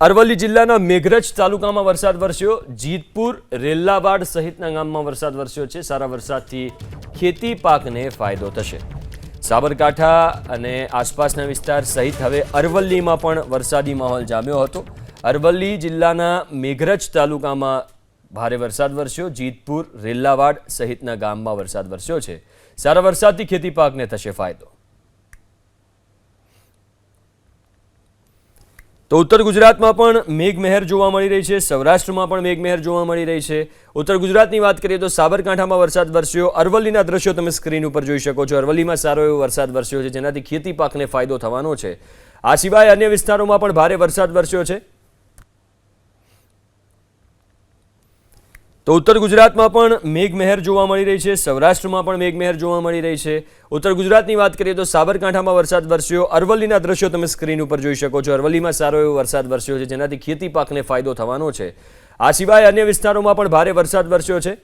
અરવલ્લી જિલ્લાના મેઘરજ તાલુકામાં વરસાદ વરસ્યો. જીતપુર, રેલ્લાવાડ સહિતના ગામમાં વરસાદ વરસ્યો છે. સારા વરસાદથી ખેતી પાકને ફાયદો થશે. સાબરકાંઠા અને આસપાસના વિસ્તાર સહિત હવે અરવલ્લીમાં પણ વરસાદી માહોલ જામ્યો હતો. અરવલ્લી જિલ્લાના મેઘરજ તાલુકામાં ભારે વરસાદ વરસ્યો. જીતપુર, રેલ્લાવાડ સહિતના ગામમાં વરસાદ વરસ્યો છે. સારા વરસાદથી ખેતી પાકને થશે ફાયદો. તો ઉત્તર ગુજરાતમાં પણ મેઘમહેર જોવા મળી રહી છે. સૌરાષ્ટ્રમાં પણ મેઘમહેર જોવા મળી રહી છે. ઉત્તર ગુજરાતની વાત કરીએ તો સાબરકાંઠામાં વરસાદ વરસ્યો. અરવલ્લીના દ્રશ્યો તમે સ્ક્રીન ઉપર જોઈ શકો છો. અરવલ્લીમાં સારો એવો વરસાદ વરસ્યો છે, જેનાથી ખેતી પાકને ફાયદો થવાનો છે. આ સિવાય અન્ય વિસ્તારોમાં પણ ભારે વરસાદ વરસ્યો છે. તો ઉત્તર ગુજરાતમાં પણ મેઘમહેર જોવા મળી રહી છે. સૌરાષ્ટ્રમાં પણ મેઘમહેર જોવા મળી રહી છે. ઉત્તર ગુજરાતની વાત કરીએ તો સાબરકાંઠામાં વરસાદ વરસ્યો. અરવલ્લીના દ્રશ્યો તમે સ્ક્રીન ઉપર જોઈ શકો છો. અરવલ્લીમાં સારો એવો વરસાદ વરસ્યો છે, જેનાથી ખેતી પાકને ફાયદો થવાનો છે. આ સિવાય અન્ય વિસ્તારોમાં પણ ભારે વરસાદ વરસ્યો છે.